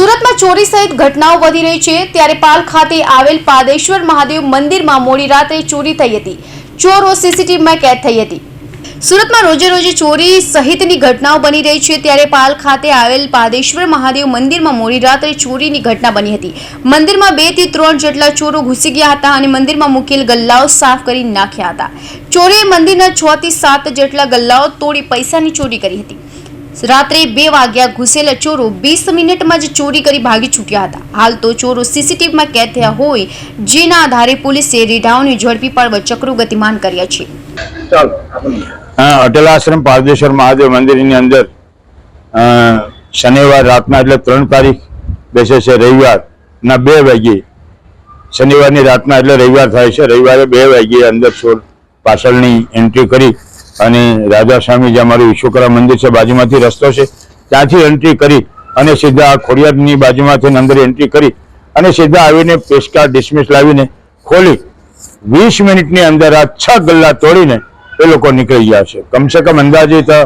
સુરતમાં ચોરી સહિત ઘટનાઓ વધી રહી છે. ત્યારે પાલ ખાતે આવેલ પાદેશ્વર મહાદેવ મંદિરમાં મોડી રાત્રે ચોરી થઈ હતી. ચોરો સીસીટીવીમાં કેદ થઈ હતી. સુરતમાં રોજે રોજે ચોરી સહિતની ઘટનાઓ બની રહી છે. ત્યારે પાલ ખાતે આવેલ પાદેશ્વર મહાદેવ મંદિરમાં મોડી રાત્રે ચોરીની ઘટના બની હતી. મંદિરમાં બેથી ત્રણ જેટલા ચોરો ઘૂસી ગયા હતા અને મંદિરમાં મૂકેલ ગલ્લાઓ સાફ કરી નાખ્યા હતા. ચોરીએ મંદિરના છ થી સાત જેટલા ગલ્લાઓ તોડી પૈસાની ચોરી કરી હતી. રાત્રે બે વાગ્યા ઘૂસેલા ચોરો વીસ મિનિટમાં જ ચોરી કરી ભાગી છૂટ્યા હતા. હાલ તો ચોરો સીસીટીવીમાં કેદ થયા હોય જેના આધારે પોલીસે રીઢાઓને ઝડપી પાડવા ચક્રો ગતિમાન કર્યા છે. અટલ આશ્રમ પારદેશ્વર મહાદેવ મંદિરની અંદર શનિવાર રાતના એટલે ત્રણ તારીખ બેસે છે રવિવારના બે વાગ્યે. શનિવારની રાતના એટલે રવિવાર થાય છે. રવિવારે બે વાગ્યે અંદર ચોર પાછળની એન્ટ્રી કરી અને રાજા સ્વામી જે અમારું વિશ્વકરા મંદિર છે બાજુમાંથી રસ્તો છે ત્યાંથી એન્ટ્રી કરી અને સીધા ખોડિયારની બાજુમાંથી અંદર એન્ટ્રી કરી અને સીધા આવીને પેસ્કા ડિસમિસ લાવીને ખોલી. વીસ મિનિટની અંદર આ છ ગલ્લા તોડીને એ લોકો નીકળી ગયા છે. કમસે કમ અંદાજે તો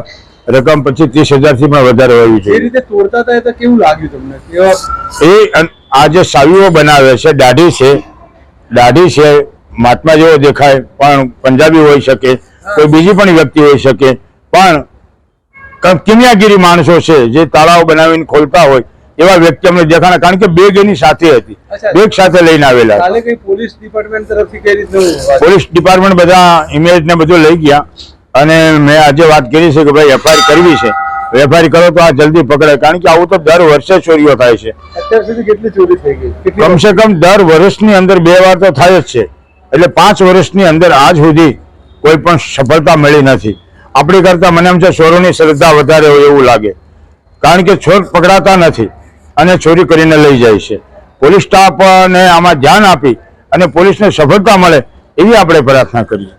રકમ પછી ત્રીસ હજારથી પણ વધારે હોવી જોઈએ. રીતે તોડતા હતા એ તો કેવું લાગ્યું તમને? એ આ જે સાવીઓ બનાવે છે દાઢી છે દાઢી છે મહાત્મા જેવો દેખાય પણ પંજાબી હોઈ શકે. કોઈ બીજી પણ વ્યક્તિ હોઈ શકે. પણ કિમિયાગીરી માણસો છે જે તાળાઓ બનાવીને ખોલતા હોય એવા વ્યક્તિ અમને દેખાણા. કારણ કે બેગ એની સાથે હતી. બેગ સાથે લઈને આવેલા પોલીસ ડિપાર્ટમેન્ટ તરફથી કઈ રીતનું પોલીસ ડિપાર્ટમેન્ટ બધા ઇમેજ ને બધું લઈ ગયા. અને મેં આજે વાત કરી છે કે ભાઈ એફઆઈઆર કરવી છે. વેપારી કરો તો આ જલ્દી પકડાય. કારણ કે આવું તો દર વર્ષે ચોરીઓ થાય છે. અત્યાર સુધી કેટલી ચોરી થઈ ગઈ? કમસે કમ દર વર્ષની અંદર બે વાર તો થાય જ છે. એટલે પાંચ વર્ષની અંદર આજ સુધી કોઈ પણ સફળતા મળી નથી. આપણી કરતા મને એમ છે ચોરોની શ્રદ્ધા વધારે હોય એવું લાગે. કારણ કે ચોર પકડાતા નથી અને ચોરી કરીને લઈ જાય છે. પોલીસ સ્ટાફને આમાં ધ્યાન આપી અને પોલીસને સફળતા મળે એવી આપણે પ્રાર્થના કરીએ.